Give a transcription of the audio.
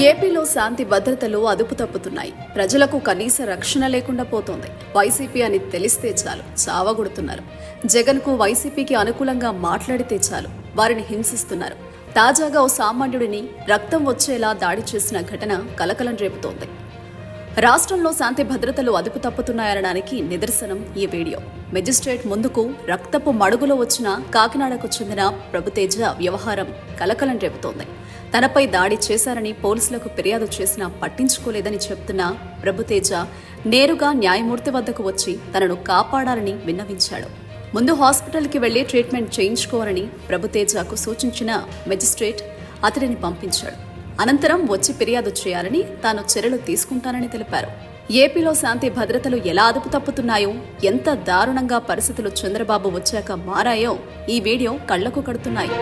ఏపీలో శాంతి భద్రతలు అదుపు తప్పుతున్నాయి. ప్రజలకు కనీస రక్షణ లేకుండా పోతోంది. వైసీపీ అని తెలిస్తే చాలు చావగొడుతున్నారు. జగన్కు వైసీపీకి అనుకూలంగా మాట్లాడితే చాలు వారిని హింసిస్తున్నారు. తాజాగా ఓ సామాన్యుడిని రక్తం వచ్చేలా దాడి చేసిన ఘటన కలకలం రేపుతోంది. రాష్ట్రంలో శాంతి భద్రతలు అదుపు తప్పుతున్నాయనడానికి నిదర్శనం ఈ వీడియో. మెజిస్ట్రేట్ ముందుకు రక్తపు మడుగులో వచ్చిన కాకినాడకు చెందిన ప్రభుతేజ వ్యవహారం కలకలం రేపుతోంది. తనపై దాడి చేశారని పోలీసులకు ఫిర్యాదు చేసినా పట్టించుకోలేదని చెప్తున్న ప్రభుతేజ నేరుగా న్యాయమూర్తి వద్దకు వచ్చి తనను కాపాడాలని విన్నవించాడు. ముందు హాస్పిటల్కి వెళ్ళి ట్రీట్మెంట్ చేయించుకోవాలని ప్రభుతేజకు సూచించిన మెజిస్ట్రేట్ అతడిని పంపించాడు. అనంతరం వచ్చి ఫిర్యాదు చేయాలని తాను చర్యలు తీసుకుంటానని తెలిపారు. ఏపీలో శాంతి భద్రతలు ఎలా అదుపు తప్పుతున్నాయో ఎంత దారుణంగా పరిస్థితులు చంద్రబాబు వచ్చాక మారాయో ఈ వీడియో కళ్ళకు కడుతున్నాయి.